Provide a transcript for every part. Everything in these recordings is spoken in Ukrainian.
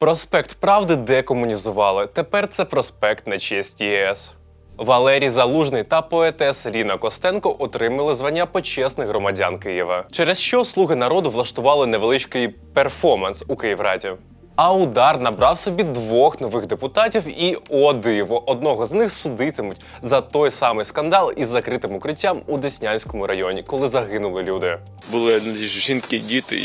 Проспект Правди декомунізували. Тепер це проспект на честь ЄС. Валерій Залужний та поетеса Ліна Костенко отримали звання почесних громадян Києва, через що слуги народу влаштували невеличкий перформанс у Київраді. А удар набрав собі двох нових депутатів, і о диво, одного з них судитимуть за той самий скандал із закритим укриттям у Деснянському районі, коли загинули люди. Були жінки діти.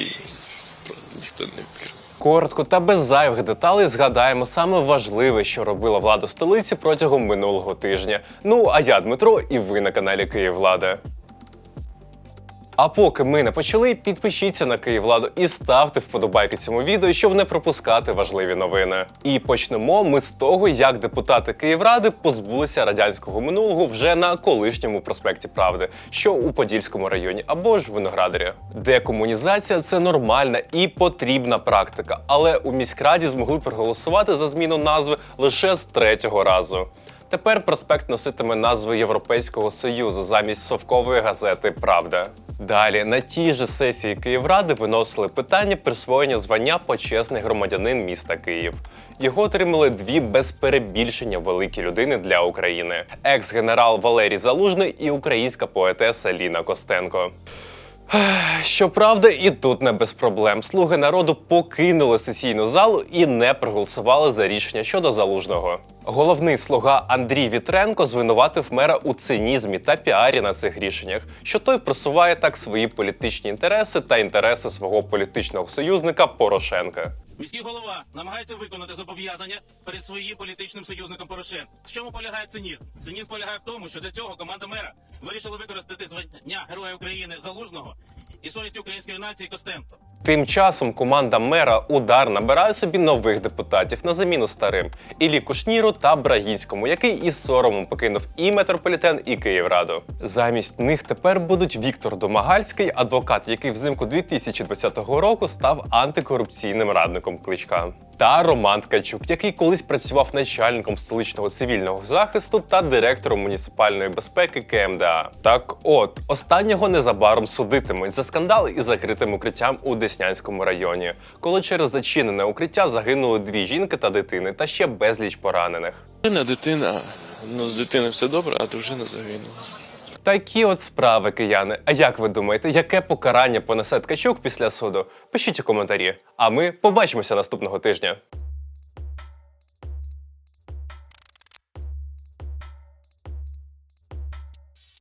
Коротко та без зайвих деталей згадаємо саме важливе, що робила влада столиці протягом минулого тижня. Ну а я Дмитро, і ви на каналі Київлада. А поки ми не почали, підпишіться на Київладу і ставте вподобайки цьому відео, щоб не пропускати важливі новини. І почнемо ми з того, як депутати Київради позбулися радянського минулого вже на колишньому проспекті Правди, що у Подільському районі або ж Виноградарі. Декомунізація це нормальна і потрібна практика, але у міськраді змогли проголосувати за зміну назви лише з третього разу. Тепер проспект носитиме назву Європейського Союзу замість совкової газети Правда. Далі на тій же сесії Київради виносили питання присвоєння звання почесний громадянин міста Київ. Його отримали дві без перебільшення великі людини для України: екс-генерал Валерій Залужний і українська поетеса Ліна Костенко. Щоправда, і тут не без проблем. Слуги народу покинули сесійну залу і не проголосували за рішення щодо залужного. Головний слуга Андрій Вітренко звинуватив мера у цинізмі та піарі на цих рішеннях, що той просуває так свої політичні інтереси та інтереси свого політичного союзника Порошенка. Міський голова намагається виконати зобов'язання перед своїм політичним союзником Порошенко. В чому полягає цинізм? Цинізм полягає в тому, що для цього команда мера вирішила використати звання Героя України Залужного і совісті української нації Костенко. Тим часом команда мера Удар набирає собі нових депутатів на заміну старим Іллі Кушніру та Брагінському, який із соромом покинув і метрополітен, і Київраду. Замість них тепер будуть Віктор Домагальський, адвокат, який взимку 2020 року став антикорупційним радником кличка. Та Роман Ткачук, який колись працював начальником столичного цивільного захисту та директором муніципальної безпеки КМДА. Так от, останнього незабаром судитимуть за скандали із закритим укриттям у Деснянському районі, коли через зачинене укриття загинули дві жінки та дитини, та ще безліч поранених. Дружина, дитина, ну з дитиною все добре, а дружина загинула. Такі от справи, кияни. А як ви думаєте, яке покарання понесе ткачук після суду? Пишіть у коментарі. А ми побачимося наступного тижня.